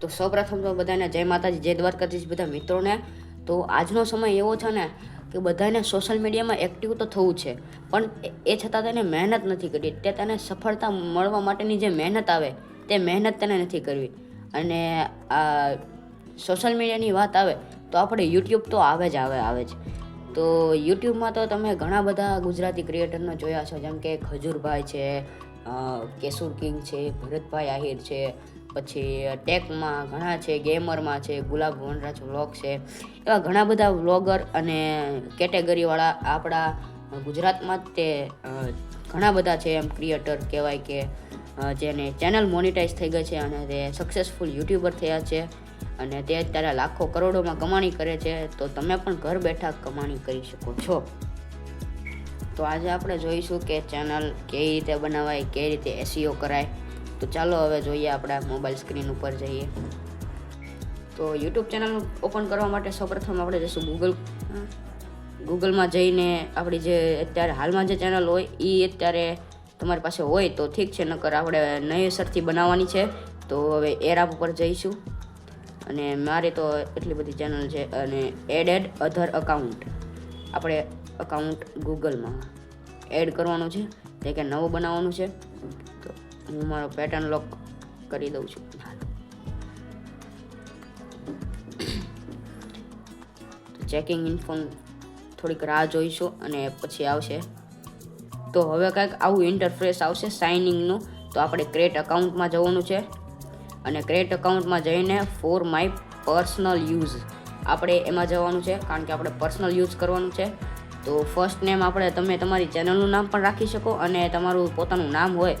તો સૌપ્રથમ તો બધાને જય માતાજી, જય દ્વારકાધીશ બધા મિત્રોને. તો આજનો સમય એવો છે ને કે બધાને સોશિયલ મીડિયામાં એક્ટિવ તો થવું છે, પણ એ- છતાં તેને મહેનત નથી કરી તે તેને સફળતા મળવા માટેની જે મહેનત આવે, તે મહેનત તેને નથી કરવી. અને આ સોશિયલ મીડિયાની વાત આવે, તો આપણે યુટ્યુબ તો આવે જ, આવે આવે જ. તો યુટ્યુબમાં તો તમે ઘણા બધા ગુજરાતી ક્રિએટરને જોયા છો જેમ કે ખજૂરભાઈ છે કેશુર કિંગ છે, ભરતભાઈ આહિર છે પછી ટેકમાં ઘણા છે, ગેમરમાં છે, ગુલાબ વનરાજ વ્લોગ છે. એવા ઘણા બધા વ્લોગર અને કેટેગરીવાળા આપણા ગુજરાતમાં જ તે ઘણા બધા છે એમ ક્રિએટર કહેવાય કે જેને ચેનલ મોનિટાઈઝ થઈ ગઈ છે અને તે સક્સેસફુલ યુટ્યુબર થયા છે. અને તે અત્યારે લાખો કરોડોમાં કમાણી કરે છે. તો તમે પણ ઘર બેઠા કમાણી કરી શકો છો. તો આજે આપણે જોઈશું કે ચેનલ કેવી રીતે બનાવાય, કેવી રીતે એસીઓ કરાય. તો ચાલો હવે જોઈએ આપણા મોબાઈલ સ્ક્રીન ઉપર જઈએ. તો યુટ્યુબ ચેનલ ઓપન કરવા માટે સૌપ્રથમ આપણે જઈશું ગૂગલ ગૂગલમાં જઈને આપણી જે અત્યારે હાલમાં જે ચેનલ હોય એ અત્યારે તમારી પાસે હોય તો ઠીક છે, નકર આપણે નવેસરથી બનાવવાની છે. તો હવે એરાપ ઉપર જઈશું. અને મારી તો એટલી બધી ચેનલ છે અને એડેડ અધર અકાઉન્ટ આપણે અકાઉન્ટ ગૂગલમાં એડ કરવાનું છે. તે કે નવું બનાવવાનું છે. હું મારો પેટર્ન લોક કરી દઉં છું. ચેકિંગ ઇન્ફોર્મ થોડીક રાહ જોઈશું અને પછી આવશે. તો હવે કંઈક આવું ઇન્ટરફેસ આવશે સાઇનિંગનું તો આપણે ક્રેટ અકાઉન્ટમાં જવાનું છે. અને ક્રેટ અકાઉન્ટમાં જઈને ફોર માય પર્સનલ યુઝ આપણે એમાં જવાનું છે, કારણ કે આપણે પર્સનલ યુઝ કરવાનું છે. તો ફર્સ્ટ નેમ આપણે તમે તમારી ચેનલનું નામ પણ રાખી શકો અને તમારું પોતાનું નામ હોય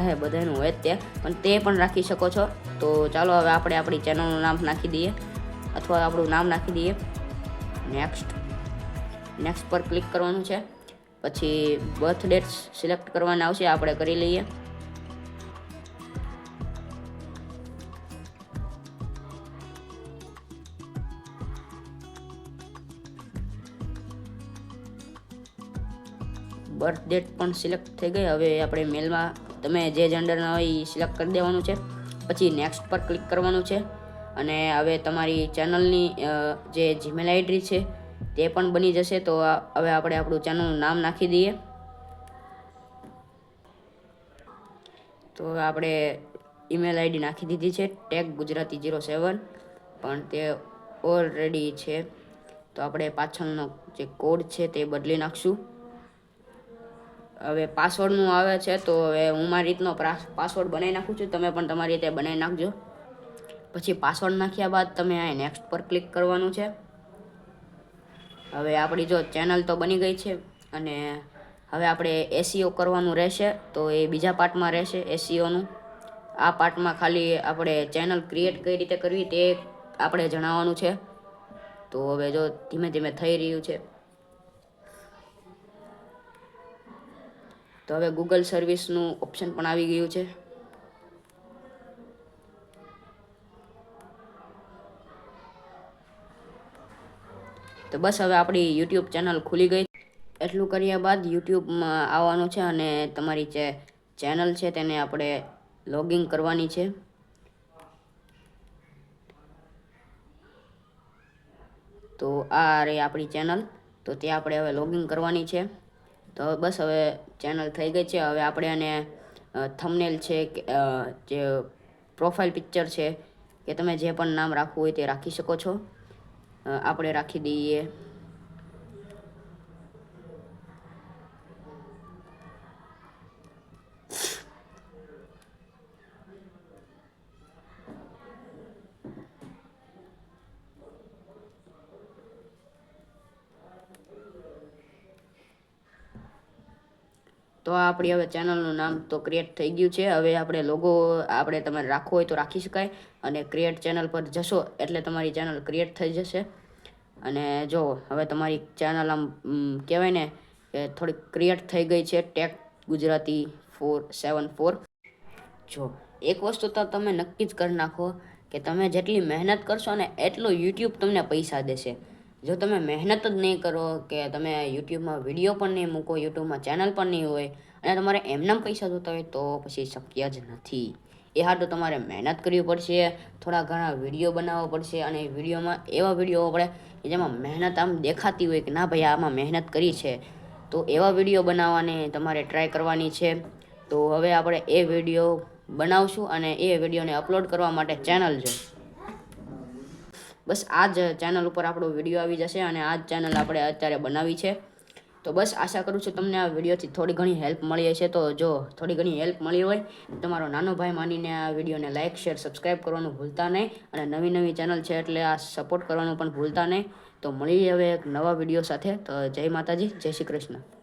હે, બધાનું હોય તે પણ તે પણ રાખી શકો છો. તો ચાલો હવે આપણે આપણી ચેનલનું નામ નાખી દઈએ. અથવા આપણું નામ નાખી દઈએ. નેક્સ્ટ નેક્સ્ટ પર ક્લિક કરવાનું છે. પછી બર્થ ડેટ સિલેક્ટ કરવાના આવશે. આપણે કરી લઈએ. બર્થ ડેટ પણ સિલેક્ટ થઈ ગઈ. હવે આપણે મેલમાં તમે જે જેન્ડરના હોય એ સિલેક્ટ કરી દેવાનું છે. પછી નેક્સ્ટ પર ક્લિક કરવાનું છે. અને હવે તમારી ચેનલની જે જીમેલ આઈડી છે, તે પણ બની જશે. તો હવે આપણે આપણું ચેનલનું નામ નાખી દઈએ. તો આપણે ઈમેલ આઈડી નાખી દીધી છે. ટેગ ગુજરાતી જીરો સેવન પણ તે ઓલરેડી છે. તો આપણે પાછળનો જે કોડ છે તે બદલી નાખશું. હવે પાસવર્ડનું આવે છે, તો હવે હું મારી રીતનો પાસવર્ડ બનાવી નાખું છું. તમે પણ તમારી રીતે બનાવી નાખજો. પછી પાસવર્ડ નાખ્યા બાદ તમે આ નેક્સ્ટ પર ક્લિક કરવાનું છે. હવે આપણી જો ચેનલ તો બની ગઈ છે અને હવે આપણે એસીઓ કરવાનું રહેશે, તો એ બીજા પાર્ટમાં રહેશે એસીઓનું આ પાર્ટમાં ખાલી આપણે ચેનલ ક્રિએટ કઈ રીતે કરવી તે આપણે જણાવવાનું છે. તો હવે જો ધીમે ધીમે થઈ રહ્યું છે. તો હવે ગૂગલ સર્વિસનું ઓપ્શન પણ આવી ગયું છે. તો બસ હવે આપણી યુટ્યુબ ચેનલ ખુલી ગઈ. એટલું કર્યા બાદ યુટ્યુબમાં આવવાનું છે અને તમારી જે ચેનલ છે તેને આપણે લોગિન કરવાની છે. તો આ રહી આપણી ચેનલ તો તે આપણે હવે લોગિન કરવાની છે. તો બસ હવે ચેનલ થઈ ગઈ છે. હવે આપણે આને થમનેલ છે કે જે પ્રોફાઇલ પિક્ચર છે કે તમે જે પણ નામ રાખવું હોય તે રાખી શકો છો. આપણે રાખી દઈએ. તો આપણી હવે ચેનલનું નામ તો ક્રિએટ થઈ ગયું છે. હવે આપણે લોગો આપણે તમારે રાખવો હોય તો રાખી શકાય અને ક્રિએટ ચેનલ પર જશો એટલે તમારી ચેનલ ક્રિએટ થઈ જશે. અને જો હવે તમારી ચેનલ આમ કહેવાય ને કે થોડીક ક્રિએટ થઈ ગઈ છે tech Gujarati four seven four જો, એક વસ્તુ તો તમે નક્કી જ કરી નાખો કે તમે જેટલી મહેનત કરશો ને એટલો યુટ્યુબ તમને પૈસા દેશે. જો તમે મહેનત જ નહીં કરો કે તમે યુટ્યુબમાં વીડિયો પણ નહીં મૂકો, યુટ્યુબમાં ચેનલ પણ નહીં હોય અને તમારે એમનામ પૈસા જોતા હોય તો પછી શક્ય જ નથી. એ હાટું તમારે મહેનત કરવી પડશે, થોડા ઘણા વીડિયો બનાવવા પડશે અને વિડીયોમાં એવા વીડિયો પડે જેમાં મહેનત આમ દેખાતી હોય કે ના ભાઈ આમાં મહેનત કરી છે. તો એવા વીડિયો બનાવવાની તમારે ટ્રાય કરવાની છે. તો હવે આપણે એ વીડિયો બનાવશું અને એ વિડીયોને અપલોડ કરવા માટે ચેનલ છે. બસ આ જ ચેનલ ઉપર આપણો વીડિયો આવી જશે અને આ જ ચેનલ આપણે અત્યારે બનાવી છે. તો બસ આશા કરું છું તમને આ વિડીયોથી થોડી ઘણી હેલ્પ મળી હશે. તો જો થોડી ઘણી હેલ્પ મળી હોય તમારો નાનો ભાઈ માનીને આ વિડીયોને લાઇક શેર સબસ્ક્રાઈબ કરવાનું ભૂલતા નહીં. અને નવી નવી ચેનલ છે એટલે આ સપોર્ટ કરવાનું પણ ભૂલતા નહીં. તો મળીએ હવે એક નવા વીડિયો સાથે. તો જય માતાજી, જય શ્રી કૃષ્ણ.